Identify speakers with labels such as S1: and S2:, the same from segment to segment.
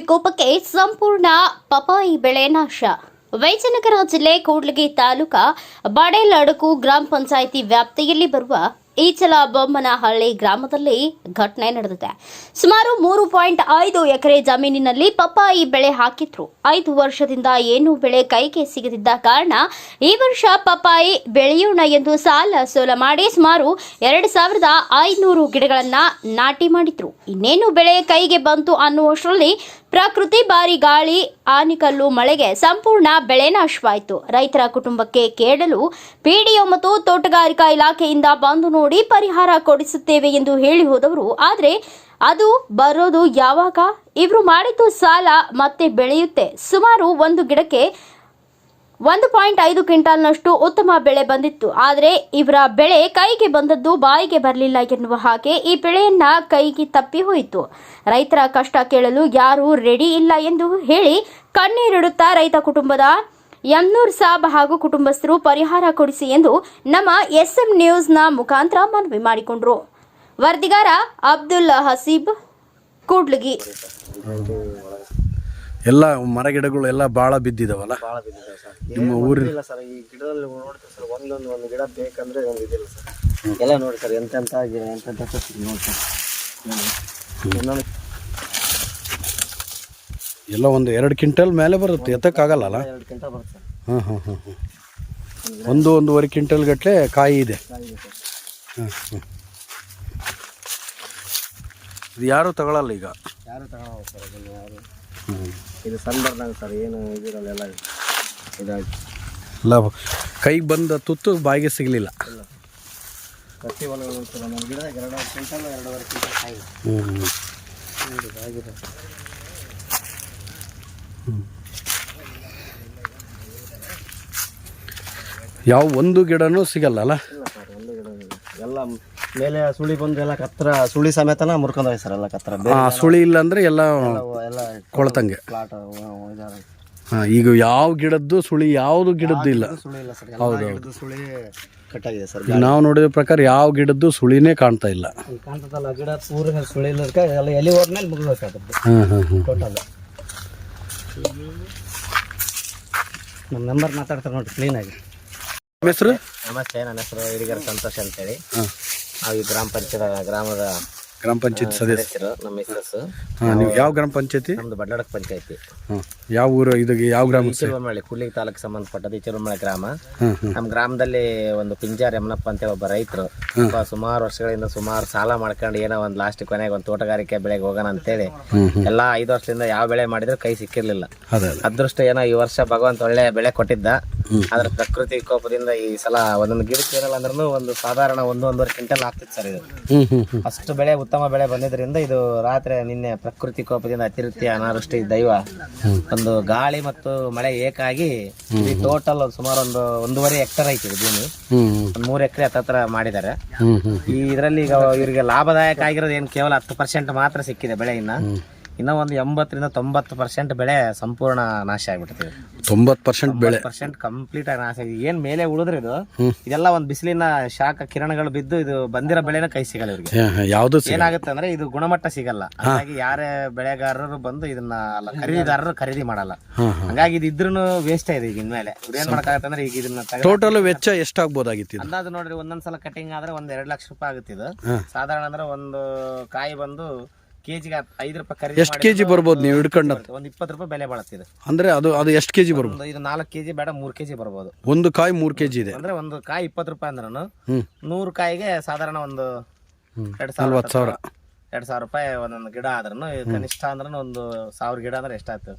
S1: ವಿಕೋಪಕ್ಕೆ ಸಂಪೂರ್ಣ ಪಪಾಯಿ ಬೆಳೆ ನಾಶ. ವೈಜನಗರ ಜಿಲ್ಲೆ ಕೂಡ್ಲಗಿ ತಾಲೂಕಾ ಬಡೇಲಡಕು ಗ್ರಾಮ ಪಂಚಾಯಿತಿ ವ್ಯಾಪ್ತಿಯಲ್ಲಿ ಬರುವ ಈಚಲ ಬೊಮ್ಮನಹಳ್ಳಿ ಗ್ರಾಮದಲ್ಲಿ ಘಟನೆ ನಡೆದಿದೆ. ಸುಮಾರು ಮೂರು ಪಾಯಿಂಟ್ ಐದು ಎಕರೆ ಜಮೀನಿನಲ್ಲಿ ಪಪ್ಪಾಯಿ ಬೆಳೆ ಹಾಕಿದ್ರು. ಐದು ವರ್ಷದಿಂದ ಏನು ಬೆಳೆ ಕೈಗೆ ಸಿಗದಿದ್ದ ಕಾರಣ ಈ ವರ್ಷ ಪಪ್ಪಾಯಿ ಬೆಳೆಯೋಣ ಎಂದು ಸಾಲ ಸೋಲ ಮಾಡಿ ಸುಮಾರು ಎರಡು ಸಾವಿರದ ಐನೂರು ಗಿಡಗಳನ್ನ ನಾಟಿ ಮಾಡಿದ್ರು. ಇನ್ನೇನು ಬೆಳೆ ಕೈಗೆ ಬಂತು ಅನ್ನುವಷ್ಟರಲ್ಲಿ ಪ್ರಕೃತಿ ಬಾರಿ ಗಾಳಿ, ಆನಿಕಲ್ಲು, ಮಳೆಗೆ ಸಂಪೂರ್ಣ ಬೆಳೆ ನಾಶವಾಯಿತು. ರೈತರ ಕುಟುಂಬಕ್ಕೆ ಕೇಳಲು ಪಿಡಿಒ ಮತ್ತು ತೋಟಗಾರಿಕಾ ಇಲಾಖೆಯಿಂದ ಬಂದು ನೋಡಿ ಪರಿಹಾರ ಕೊಡಿಸುತ್ತೇವೆ ಎಂದು ಹೇಳಿ ಹೋದವರು. ಆದರೆ ಅದು ಬರೋದು ಯಾವಾಗ? ಇವರು ಮಾಡಿದ್ದು ಸಾಲ ಮತ್ತೆ ಬೆಳೆಯುತ್ತೆ. ಸುಮಾರು ಒಂದು ಗಿಡಕ್ಕೆ ಒಂದು ಪಾಯಿಂಟ್ ಐದು ಕ್ವಿಂಟಾಲ್ನಷ್ಟು ಉತ್ತಮ ಬೆಳೆ ಬಂದಿತ್ತು. ಆದರೆ ಇವರ ಬೆಳೆ ಕೈಗೆ ಬಂದದ್ದು ಬಾಯಿಗೆ ಬರಲಿಲ್ಲ ಎನ್ನುವ ಹಾಗೆ ಈ ಬೆಳೆಯನ್ನ ಕೈಗೆ ತಪ್ಪಿ ಹೋಯಿತು. ರೈತರ ಕಷ್ಟ ಕೇಳಲು ಯಾರೂ ರೆಡಿ ಇಲ್ಲ ಎಂದು ಹೇಳಿ ಕಣ್ಣೀರಿಡುತ್ತಾ ರೈತ ಕುಟುಂಬದ ಯಮ್ನೂರ್ ಸಾಬ್ ಹಾಗೂ ಕುಟುಂಬಸ್ಥರು ಪರಿಹಾರ ಕೊಡಿಸಿ ಎಂದು ನಮ್ಮ ಎಸ್ಎಂ ನ್ಯೂಸ್ನ ಮುಖಾಂತರ ಮನವಿ ಮಾಡಿಕೊಂಡರು. ವರದಿಗಾರ ಅಬ್ದುಲ್ ಹಸೀಬ್ ಕೂಡ್ಲಿಗಿ.
S2: ಎಲ್ಲ ಮರ ಗಿಡಗಳು ಎಲ್ಲ ಭಾಳ ಬಿದ್ದಿದಾವಲ್ಲ?
S3: ಭಾಳ ಬಿದ್ದಿದೆ ಸರ್.
S2: ನಿಮ್ಮ ಊರಿನ
S3: ಇಲ್ಲ ಸರ್. ಈ ಗಿಡದಲ್ಲಿ ನೋಡ್ತೀವಿ ಸರ್ ಒಂದೊಂದು ಒಂದು ಗಿಡ ಬೇಕಂದ್ರೆ ಒಂದು ಇದಿಲ್ಲ ಸರ್. ಎಲ್ಲ ನೋಡಿ ಸರ್ ಎಂತೆಂಥ ಗಿಡ ಎಂತೆಂಥ ನೋಡಿ ಸರ್. ಇನ್ನೊಂದು
S2: ಎಲ್ಲ ಒಂದು ಎರಡು ಕ್ವಿಂಟಲ್ ಮೇಲೆ ಬರುತ್ತೆ ಎತ್ತಕ್ಕಾಗಲ್ಲ
S3: ಎರಡು ಕ್ವಿಂಟ ಬರುತ್ತೆ ಸರ್.
S2: ಹಾಂ ಹಾಂ ಹಾಂ ಹಾಂ ಒಂದು ಒಂದೂವರೆ ಕ್ವಿಂಟಲ್ ಗಟ್ಟಲೆ ಕಾಯಿ ಇದೆ.
S3: ಕಾಯಿದೆ ಸರ್.
S2: ಹಾಂ ಹಾಂ ಇದು ಯಾರೂ ತಗೊಳ್ಳಲ್ಲ ಈಗ?
S3: ಯಾರು ತಗೊಳ್ಳೋ ಸರ್ ಅದನ್ನು ಯಾರು ಇದು ಬರ್ದಂಗೆ ಸರ್ ಏನು ಇದಿರಲ್ಲ ಎಲ್ಲ ಇದಾಗಿ
S2: ಎಲ್ಲ ಕೈಗೆ ಬಂದ ತುತ್ತು ಬಾಯಿಗೆ ಸಿಗಲಿಲ್ಲ.
S3: ಪ್ರತಿ ಒಂದು ಸರ್ ನಮ್ಮ ಗಿಡದಾಗ ಎರಡು ಕ್ವಿಂಟಲ್ ಎರಡೂವರೆ ಕ್ವಿಂಟಲ್ ಕಾಯಿ.
S2: ಹ್ಞೂ
S3: ಇದಾಗಿದೆ
S2: ಯಾವ ಒಂದು ಗಿಡನೂ ಸಿಗಲ್ಲ ಅಲ್ಲ?
S3: ಸರ್ ಒಂದು ಗಿಡ ಎಲ್ಲ ಮೇಲೆ ಸುಳಿ ಬಂದು ಎಲ್ಲ ಕತ್ರ ಸುಳಿ ಸಮೇತನ ಮುರ್ಕೊಂಡೋಗಿ ಸರ್ ಎಲ್ಲ ಕತ್ರ.
S2: ಆ, ಸುಳಿ ಇಲ್ಲ ಅಂದ್ರೆ ಎಲ್ಲ
S3: ಎಲ್ಲ-
S2: ಕೊಳ್ತಂಗೆ.
S3: ಪ್ಲಾಟ್
S2: ಹಾಂ ಈಗ ಯಾವ ಗಿಡದ್ದು ಸುಳಿ ಯಾವುದು ಗಿಡದ್ದು ಇಲ್ಲ.
S3: ಸುಳಿ ಇಲ್ಲ ಸರ್. ಎಲ್ಲ ಗಿಡದ್ದು ಸುಳಿ ಕಟ್ಟಾಗಿದೆ ಸರ್.
S2: ಈಗ ನಾವು ನೋಡಿದ ಪ್ರಕಾರ ಯಾವ ಗಿಡದ್ದು ಸುಳಿನೇ ಕಾಣ್ತಾ ಇಲ್ಲ.
S3: ಇಲ್ಲಿ ಕಾಣ್ತದಲ್ಲ ಗಿಡ ಪೂರ ಸುಳಿ ಇಲ್ಲದಕ್ಕೆ ಎಲ್ಲ ಎಲೆ ಹೋದ್ಮೇಲೆ ಮೇಲೆ ಅದ್ರದ್ದು
S2: ಹಾಂ ಹಾಂ ಹಾಂ
S3: ಟೋಟಲ್. ನಮ್ಮ ಮೆಂಬರ್ ಮಾತಾಡ್ತಾರೆ ನೋಡಿ ಕ್ಲೀನ್
S2: ಆಗಿ ಹೆಸರು?
S3: ನಮಸ್ತೆ ನನ್ನ ಹೆಸರು ಹಿರಿಗರ ಸಂತೋಷ್ ಅಂತೇಳಿ. ನಾವು ಈ ಗ್ರಾಮ ಪಂಚಾಯತ್ ಗ್ರಾಮದ
S2: ಗ್ರಾಮ ಪಂಚಾಯತ್ ಸದಸ್ಯ.
S3: ಸದಸ್ಯರು ನಮ್ಮ ಹೆಸರು
S2: ಹಾಂ ನೀವು ಯಾವ ಗ್ರಾಮ ಪಂಚಾಯತಿ?
S3: ನಮ್ದು ಬಡ್ಡಡಕ್ ಪಂಚಾಯತಿ.
S2: ಹಾಂ ಯಾವ ಊರು ಇದು ಯಾವ ಗ್ರಾಮ?
S3: ಈಚಲಮಳ್ಳಿ ಕುಳ್ಳಿ ತಾಲೂಕು ಸಂಬಂಧಪಟ್ಟದ್ದು ಈಚಲಮಳ್ಳಿ ಗ್ರಾಮ. ನಮ್ಮ ಗ್ರಾಮದಲ್ಲಿ ಒಂದು ಪಿಂಜಾರ್ ಯಮನಪ್ಪ ಅಂತ ಒಬ್ಬ ರೈತರು. ಸುಮಾರು ವರ್ಷಗಳಿಂದ ಸುಮಾರು ಸಾಲ ಮಾಡ್ಕೊಂಡು ಏನೋ ಒಂದು ಲಾಸ್ಟ್ ಕೊನೆಗೆ ಒಂದು ತೋಟಗಾರಿಕೆ ಬೆಳೆಗೆ ಹೋಗೋಣ ಅಂತೇಳಿ. ಎಲ್ಲಾ ಐದು ವರ್ಷದಿಂದ ಯಾವ ಬೆಳೆ ಮಾಡಿದ್ರು ಕೈ ಸಿಕ್ಕಿರ್ಲಿಲ್ಲ.
S2: ಅದೇ ಅದೇ.
S3: ಅದೃಷ್ಟ ಏನೋ ಈ ವರ್ಷ ಭಗವಂತ ಒಳ್ಳೆ ಬೆಳೆ ಕೊಟ್ಟಿದ್ದ. ಆದ್ರೆ ಪ್ರಕೃತಿ ವಿಕೋಪದಿಂದ ಈ ಸಲ ಒಂದೊಂದು ಗಿಡಕ್ಕೆ ಏನಲ್ಲ ಅಂದ್ರೂ ಒಂದು ಸಾಧಾರಣ ಒಂದು ಒಂದೂವರೆ ಕ್ವಿಂಟಲ್ ಆಗ್ತಿತ್ತು ಸರ್ ಇದು. ಅಷ್ಟು ಬೆಳೆ ಉತ್ತಮ ಬೆಳೆ ಬಂದಿದ್ರಿಂದ ಇದು ರಾತ್ರಿ ನಿನ್ನೆ ಪ್ರಕೃತಿ ಕೋಪದಿಂದ ಅತಿರುತ್ತಿ ಅನಾವೃಷ್ಟಿ ದೈವ ಒಂದು ಗಾಳಿ ಮತ್ತು ಮಳೆ ಏಕಾಗಿ ಟೋಟಲ್ ಸುಮಾರು ಒಂದು ಒಂದೂವರೆ ಎಕ್ಟರ್ ಐತಿ ಭೂಮಿ. ಒಂದ್ ಮೂರ್ ಎಕರೆ ಹತ್ತತ್ರ ಮಾಡಿದ್ದಾರೆ. ಈ ಇದರಲ್ಲಿ ಈಗ ಇವರಿಗೆ ಲಾಭದಾಯಕ ಆಗಿರೋದು ಏನು? ಕೇವಲ ಹತ್ತು ಪರ್ಸೆಂಟ್ ಮಾತ್ರ ಸಿಕ್ಕಿದೆ ಬೆಳೆ ಇನ್ನ. ಇನ್ನ ಒಂದು ಎಂಬತ್ತರಿಂದ ತೊಂಬತ್ತು ಪರ್ಸೆಂಟ್ ಬೆಳೆ ಸಂಪೂರ್ಣ ನಾಶ ಆಗ್ಬಿಡ್ತೀವಿ
S2: ತೊಂಬತ್ತು ಪರ್ಸೆಂಟ್ ಬೆಳೆ.
S3: ಪರ್ಸೆಂಟ್ ಕಂಪ್ಲೀಟ್ ಆಗಿ ನಾಶ ಆಗಿದೆ. ಏನ್ ಮೇಲೆ ಉಳಿದ್ರೆ ಇದು? ಇದೆಲ್ಲ ಒಂದು ಬಿಸಿಲಿನ ಶಾಖ ಕಿರಣಗಳು ಬಿದ್ದು ಇದು ಬಂದಿರೋ ಬೆಳೆನ ಕೈ ಸಿಗಲ್ಲ ಇವ್ರಿಗೆ.
S2: ಯಾವ್ದು
S3: ಏನಾಗುತ್ತೆ ಅಂದ್ರೆ ಇದು ಗುಣಮಟ್ಟ ಸಿಗಲ್ಲ. ಹಾಗಾಗಿ ಯಾರೇ ಬೆಳೆಗಾರರು ಬಂದು ಇದನ್ನ ಖರೀದಿದಾರರು ಖರೀದಿ ಮಾಡಲ್ಲ. ಹಂಗಾಗಿ ಇದು ಇದ್ರೂ ವೇಸ್ಟ್ ಇದೆ ಈಗ ಇನ್ಮೇಲೆ ಏನ್ ಮಾಡಕ್ಕಾಗತ್ತೆ ಅಂದ್ರೆ ಈಗ ಇದನ್ನ
S2: ಟೋಟಲ್ ವೆಚ್ಚ ಎಷ್ಟಾಗ್ಬೋದಾಗಿತ್ತು
S3: ಅಂದಾಜು ನೋಡ್ರಿ ಒಂದೊಂದ್ಸಲ ಕಟಿಂಗ್ ಆದ್ರೆ ಒಂದ್ ಎರಡ್ ಲಕ್ಷ ರೂಪಾಯಿ ಆಗುತ್ತೆ ಇದು. ಸಾಧಾರಣ ಅಂದ್ರೆ ಒಂದು ಕಾಯಿ ಬಂದು ಕೆಜಿಗೆ ಐದು ರೂಪಾಯಿ ಖರೀದಿ
S2: ಎಷ್ಟು ಕೆಜಿ ಬರ್ಬೋದು ನೀವು ಹಿಡ್ಕೊಂಡು
S3: ಒಂದು ಒಂದ್ ಇಪ್ಪತ್ತು ರೂಪಾಯಿ ಬೆಲೆ ಬಾಳುತ್ತೆ
S2: ಅಂದ್ರೆ ಅದು ಅದು ಎಷ್ಟು ಕೆಜಿ ಬರ್ಬೋದು?
S3: ಒಂದು ಇದು ನಾಲ್ಕು ಕೆಜಿ ಬೇಡ ಮೂರ್ ಕೆಜಿ ಬರ್ಬೋದು.
S2: ಒಂದು ಕಾಯಿ ಮೂರು ಕೆಜಿ ಇದೆ.
S3: ಅಂದ್ರೆ ಒಂದು ಕಾಯಿ ಇಪ್ಪತ್ತು ರೂಪಾಯಿ ಅಂದ್ರೂ ನೂರು ಕಾಯಿಗೆ ಸಾಧಾರಣ ಒಂದು ಎರಡ್ ಸಾವಿರ
S2: ನಲ್ವತ್ತು ಸಾವಿರ.
S3: ಎರಡ್ ಸಾವಿರ ರೂಪಾಯಿ ಒಂದೊಂದು ಗಿಡ ಆದ್ರೂ ಕನಿಷ್ಠ ಅಂದ್ರೆ ಒಂದು ಸಾವಿರ ಗಿಡ ಅಂದ್ರೆ ಎಷ್ಟಾಯ್ತು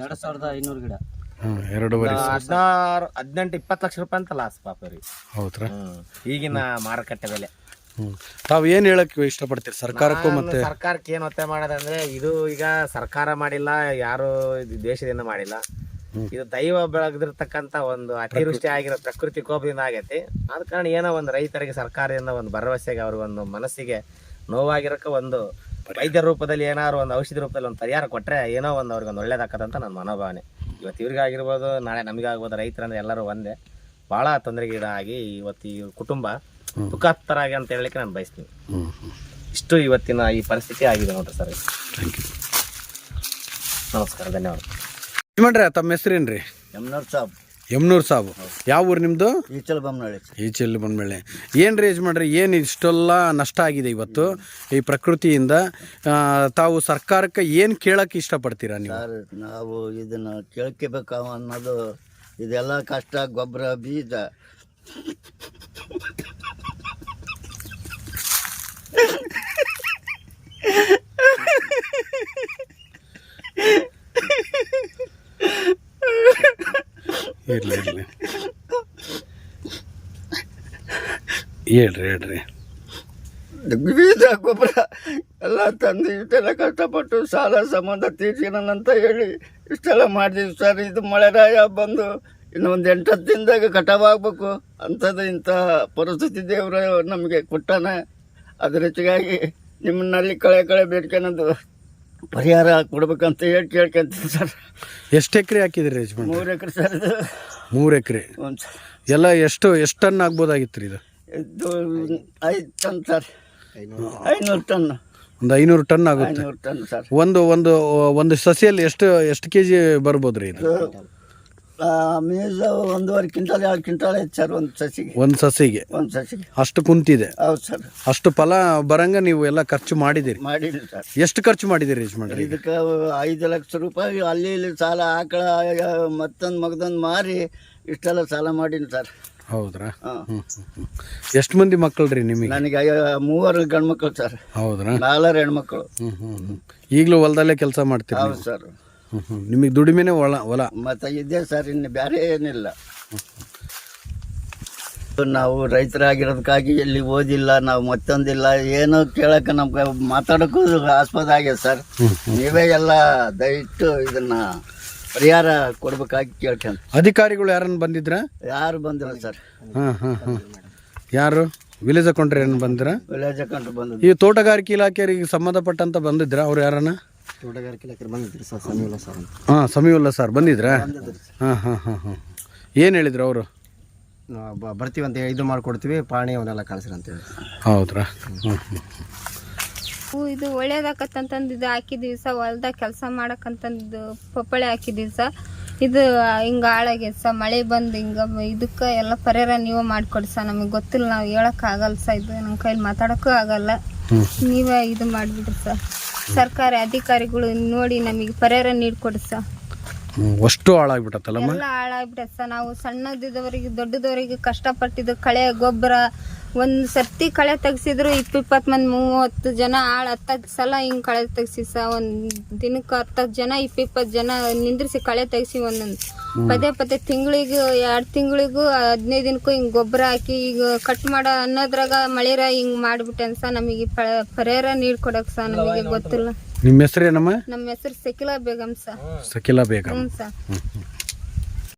S3: ಎರಡ್ ಸಾವಿರದ ಐನೂರು ಗಿಡ.
S2: ಹ್ಞೂ ಎರಡೂವರೆ
S3: ಹದಿನಾರು ಹದಿನೆಂಟು ಇಪ್ಪತ್ತು ಲಕ್ಷ ರೂಪಾಯಿ ಅಂತ ಲಾಸ್ ಪಾಪ ರೀ
S2: ಹೌದ್ರಾ?
S3: ಹ್ಮ್. ಈಗಿನ ಮಾರುಕಟ್ಟೆ ಬೆಲೆ.
S2: ತಾವು ಹೇಳಕ್ ಹೇಳಕ್ಕೆ ಇಷ್ಟಪಡ್ತೀರಿ? ಸರ್ಕಾರಕ್ಕೂ ಮತ್ತೆ
S3: ಸರ್ಕಾರಕ್ಕೆ ಏನ್ ಒತ್ತಾಯ ಮಾಡೋದಂದ್ರೆ ಇದು ಈಗ ಸರ್ಕಾರ ಮಾಡಿಲ್ಲ ಯಾರು ಇದು ದೇಶದಿಂದ ಮಾಡಿಲ್ಲ. ಇದು ದೈವ ಬೆಳಗ್ದಿರ್ತಕ್ಕಂತ ಒಂದು ಅತಿವೃಷ್ಟಿ ಆಗಿರೋ ಪ್ರಕೃತಿ ಕೋಪದಿಂದ ಆಗೈತಿ. ಆದ ಕಾರಣ ಏನೋ ಒಂದು ರೈತರಿಗೆ ಸರ್ಕಾರದಿಂದ ಒಂದು ಭರವಸೆಗೆ ಅವ್ರಿಗೆ ಒಂದು ಮನಸ್ಸಿಗೆ ನೋವಾಗಿರೋಕೆ ಒಂದು ವೈದ್ಯ ರೂಪದಲ್ಲಿ ಏನಾದ್ರು ಒಂದು ಔಷಧಿ ರೂಪದಲ್ಲಿ ಒಂದು ಪರಿಹಾರ ಕೊಟ್ಟರೆ ಏನೋ ಒಂದು ಅವ್ರಿಗೆ ಒಂದು ಒಳ್ಳೇದಾಗತ್ತಂತ ನನ್ನ ಮನೋಭಾವನೆ. ಇವತ್ತು ಇವ್ರಿಗೆ ಆಗಿರ್ಬೋದು ನಾಳೆ ನಮಗಾಗ್ಬೋದು ರೈತರಂದ್ರೆ ಎಲ್ಲರೂ ಒಂದೇ. ಭಾಳ ತೊಂದರೆಗೀಡಾಗಿ ಇವತ್ತು ಈ ಕುಟುಂಬ ದುಃಖಾತ್ತರಾಗಿ ಅಂತ ಹೇಳಲಿಕ್ಕೆ ನಾನು ಬಯಸ್ತೀನಿ.
S2: ಹ್ಞೂ ಹ್ಞೂ
S3: ಇಷ್ಟು ಇವತ್ತಿನ ಈ ಪರಿಸ್ಥಿತಿ ಆಗಿದೆ ನೋಡ್ರಿ ಸರ್.
S2: ಥ್ಯಾಂಕ್ ಯು
S3: ನಮಸ್ಕಾರ ಧನ್ಯವಾದ.
S2: ಯಜಮಾನ್ರೆ ತಮ್ಮ ಹೆಸರೇನು ರೀ
S4: ಯಮ್ನೂರ್ ಸಾಬ್.
S2: ಯಮ್ನೂರ್ ಸಾಬ್. ಯಾವ ಊರು ನಿಮ್ಮದು
S4: ಈಚಲ್ ಬೊಮ್ಮನಹಳ್ಳಿ
S2: ಈಚಲ್ ಬಂದ್ಮೇಳೆ ಏನು ರೀ ಮಾಡ್ರಿ ಏನು ಇಷ್ಟೆಲ್ಲ ನಷ್ಟ ಆಗಿದೆ ಇವತ್ತು ಈ ಪ್ರಕೃತಿಯಿಂದ? ತಾವು ಸರ್ಕಾರಕ್ಕೆ ಏನು ಕೇಳಕ್ಕೆ ಇಷ್ಟಪಡ್ತೀರಾ ನೀವು?
S4: ಸರ್ ನಾವು ಇದನ್ನ ಕೇಳ್ಕೋಬೇಕು ಅನ್ನೋದು ಇದೆಲ್ಲ ಕಷ್ಟ ಗೊಬ್ಬರ ಬೀಜ.
S2: ಇರಲಿ ಇರಲಿ. ಹೇಳ್ರಿ ಹೇಳ್ರಿ.
S4: ಬೀಜ ಗೊಬ್ಬರ ಎಲ್ಲ ತಂದು ಇಷ್ಟೆಲ್ಲ ಕಷ್ಟಪಟ್ಟು ಸಾಲ ಸಂಬಂಧ ತೀರ್ಸಿನಂತ ಹೇಳಿ ಇಷ್ಟೆಲ್ಲ ಮಾಡಿದ್ವಿ ಸರ್. ಇದು ಮಳೆರಾಯ ಬಂದು ಇನ್ನೊಂದು ಹತ್ತು ದಿನದಾಗ ಕಟಾವು ಆಗ್ಬೇಕು ಅಂಥದ್ದು ಇಂಥ ಪರಿಸ್ಥಿತಿ ದೇವರು ನಮಗೆ ಕೊಟ್ಟಾನೆ. ಅದ್ರ ಹೆಚ್ಚಿಗಾಗಿ ನಿಮ್ಮನ್ನಲ್ಲಿ ಕಳೆ ಕಳೆ ಬೇಡ್ಕೊಂಡು ಪರಿಹಾರ ಕೊಡ್ಬೇಕಂತ ಹೇಳಿ ಕೇಳ್ಕೊಂತೀನಿ ಸರ್.
S2: ಎಷ್ಟು ಎಕರೆ ಹಾಕಿದ್ರಿ ಯಜಮಾನ್
S4: ಮೂರು ಎಕರೆ ಸರ್ ಇದು.
S2: ಮೂರು ಎಕರೆ.
S4: ಒಂದು
S2: ಎಲ್ಲ ಎಷ್ಟು ಎಷ್ಟು ಟನ್ ಆಗ್ಬೋದಾಗಿತ್ತು ರೀ ಇದು?
S4: ಇದು ಐದು ಟನ್ ಸರ್. ಐನೂರು ಟನ್.
S2: ಒಂದು ಐನೂರು ಟನ್ ಆಗುತ್ತೆ.
S4: ಐನೂರು ಟನ್ ಸರ್.
S2: ಒಂದು ಒಂದು ಒಂದು ಸಸಿಯಲ್ಲಿ ಎಷ್ಟು ಎಷ್ಟು ಕೆ ಜಿ ಬರ್ಬೋದು ರೀ ಇದು
S4: ಮೀಸ ಒಂದೂವರೆ ಕ್ವಿಂಟಾಲ್ ಎರಡು ಕ್ವಿಂಟಾಲ್ ಐತೆ ಸರ್ ಒಂದು ಸಸಿಗೆ.
S2: ಒಂದು ಸಸಿಗೆ?
S4: ಒಂದು ಸಸಿಗೆ.
S2: ಅಷ್ಟು ಕುಂತಿದೆ?
S4: ಹೌದು ಸರ್.
S2: ಅಷ್ಟು ಫಲ ಬರಂಗ ನೀವು ಎಲ್ಲ ಖರ್ಚು ಮಾಡಿದಿರಿ
S4: ಮಾಡಿದ್ರಿ ಸರ್.
S2: ಎಷ್ಟು ಖರ್ಚು ಮಾಡಿದಿರಿ ಯಜಮಾನ್ರಿ?
S4: ಇದಕ್ಕೆ ಐದು ಲಕ್ಷ ರೂಪಾಯಿ ಅಲ್ಲಿ ಇಲ್ಲಿ ಸಾಲ ಆಕಳ ಮತ್ತೊಂದು ಮಗದೊಂದು ಮಾರಿ ಇಷ್ಟೆಲ್ಲ ಸಾಲ ಮಾಡೀನಿ ಸರ್.
S2: ಹೌದ್ರಾ? ಎಷ್ಟು ಮಂದಿ ಮಕ್ಕಳು ರೀ ನಿಮಗೆ?
S4: ನನಗೆ ಮೂವರು ಮೂವರು ಗಂಡ್ಮಕ್ಳು ಸರ್.
S2: ಹೌದ್ರಾ?
S4: ನಾಲ್ವರು ಹೆಣ್ಮಕ್ಳು.
S2: ಹ್ಮ್ ಹ್ಮ್ ಹ್ಮ್. ಈಗಲೂ ಹೊಲದಲ್ಲೇ ಕೆಲಸ ಮಾಡ್ತೀವಿ
S4: ಹೌದು ಸರ್.
S2: ನಿಮಗೆ ದುಡಿಮೆನೆ ಹೊಲ ಹೊಲ.
S4: ಮತ್ತು ಇದೇ ಸರ್ ಇನ್ನು ಬೇರೆ ಏನಿಲ್ಲ. ನಾವು ರೈತರಾಗಿರೋದಕ್ಕಾಗಿ ಎಲ್ಲಿ ಓದಿಲ್ಲ ನಾವು ಮತ್ತೊಂದಿಲ್ಲ ಏನೋ ಕೇಳಕ್ಕೆ ನಮ್ಗೆ ಮಾತಾಡೋಕ್ಕೂ ಆಸ್ಪದ ಆಗಿದೆ ಸರ್. ನೀವೇ ಎಲ್ಲ ದಯವಿಟ್ಟು ಇದನ್ನ ಪರಿಹಾರ ಕೊಡ್ಬೇಕಾಗಿ ಕೇಳ್ಕೊಂಡು
S2: ಅಧಿಕಾರಿಗಳು ಯಾರನ್ನ ಬಂದಿದ್ರ?
S4: ಯಾರು ಬಂದಿಲ್ಲ ಸರ್.
S2: ಹಾಂ ಹಾಂ ಹಾಂ. ಯಾರು? ವಿಲೇಜ್ ಅಕೌಂಟ್ರಿ ಏನು ಬಂದಿರ
S4: ವಿಲೇಜ್ ಅಕೌಂಟ್ ಬಂದ
S2: ಈ ತೋಟಗಾರಿಕೆ ಇಲಾಖೆಯವರಿಗೆ ಸಂಬಂಧಪಟ್ಟಂತ ಬಂದಿದ್ರ ಅವ್ರು ಯಾರನ್ನ?
S4: ತೋಟಗಾರಿಕೆ ಇಲಾಖೆ ಬಂದಿದ್ರಿ ಸರ್ ಸರ್
S2: ಹಾಂ ಸಮೀವುಲ್ಲಾ ಸರ್ ಬಂದಿದ್ರಾ? ಹಾಂ ಹಾಂ ಹಾಂ ಹಾಂ. ಏನು ಹೇಳಿದ್ರು ಅವರು?
S4: ಬರ್ತೀವಿ ಅಂತ ಇದು ಮಾಡ್ಕೊಡ್ತೀವಿ ಪಾಣಿ ಅವನ್ನೆಲ್ಲ ಕಳಿಸ್ರಿ ಅಂತೇಳಿ
S2: ಹೌದ್ರಾ? ಹ್ಞೂ ಹ್ಞೂ
S5: ಹೂ ಇದು ಒಳ್ಳೇದಾಕತ್ತಂತಂದು ಇದು ಹಾಕಿದ್ವಿ ಸ ಹೊಲ್ದಾಗ ಕೆಲಸ ಮಾಡಕ್ಕಂತಂದು ಪಪ್ಪಳೆ ಹಾಕಿದ್ವಿ ಸ ಇದು ಹಿಂಗ ಹಾಳಾಗ್ಯದ ಸ ಮಳೆ ಬಂದು ಹಿಂಗ ಇದಕ್ಕೆ ಎಲ್ಲ ಪರಿಹಾರ ನೀವು ಮಾಡಿಕೊಡಿ ಸ ನಮಗೆ ಗೊತ್ತಿಲ್ಲ ನಾವು ಹೇಳಕ್ ಆಗಲ್ಲ ಸ ಇದು ನಮ್ಮ ಕೈಲಿ ಮಾತಾಡೋಕ್ಕೂ ಆಗಲ್ಲ. ನೀವೇ ಇದು ಮಾಡಿಬಿಡ್ರಿ ಸ ಸರ್ಕಾರಿ ಅಧಿಕಾರಿಗಳು ನೋಡಿ ನಮಗೆ ಪರಿಹಾರ ನೀಡ್ಕೊಡಿ ಸ
S2: ಹ್ಞೂ ಅಷ್ಟು ಹಾಳಾಗ್ಬಿಟ್ಟತ್ತಲ್ಲಮ್ಮ?
S5: ಎಲ್ಲ ಹಾಳಾಗ್ಬಿಟ್ಟೆ ಸ ನಾವು ಸಣ್ಣದಿದ್ದವರಿಗೆ ದೊಡ್ಡದವರಿಗೆ ಕಷ್ಟಪಟ್ಟಿದ್ದು ಕಳೆ ಗೊಬ್ಬರ ಒಂದು ಸರ್ತಿ ಕಳೆ ತೆಗ್ಸಿದ್ರು ಇಪ್ಪಿಪ್ಪತ್ತು ಮಂದಿ ಮೂವತ್ತು ಜನ ಆಳು ಹತ್ತತ್ತು ಸಲ ಹಿಂಗೆ ಕಳೆ ತೆಗ್ಸಿ ಸ ಒಂದು ದಿನಕ್ಕೆ ಹತ್ತತ್ತು ಜನ ಇಪ್ಪಿಪ್ಪತ್ತು ಜನ ನಿಂದ್ರಿಸಿ ಕಳೆ ತೆಗ್ಸಿ ಒಂದೊಂದು. ಪದೇ ಪದೇ ತಿಂಗಳಿಗೂ ಎರಡು ತಿಂಗಳಿಗೂ ಹದಿನೈದು ದಿನಕ್ಕೂ ಹಿಂಗೆ ಗೊಬ್ಬರ ಹಾಕಿ ಈಗ ಕಟ್ ಮಾಡೋ ಅನ್ನೋದ್ರಾಗ ಮಳೆರ ಹಿಂಗೆ ಮಾಡಿಬಿಟ್ಟೆ ಸ ನಮಗೆ ಪರಿಹಾರ ಪರಿಹಾರ ನೀಡ್ಕೊಡಕ್ಕೆ ಸ ನಮಗೆ ಗೊತ್ತಿಲ್ಲ.
S2: ನಿಮ್ಮ ಹೆಸರೇನಮ್ಮ
S5: ನಮ್ಮ ಹೆಸರು ಸಕಿಲಾ ಬೇಗಮ್ ಸ.
S2: ಸಕಿಲಾ ಬೇಗಂ.
S5: ಹ್ಞೂ ಸ.
S2: ಹ್ಞೂ ಹ್ಞೂ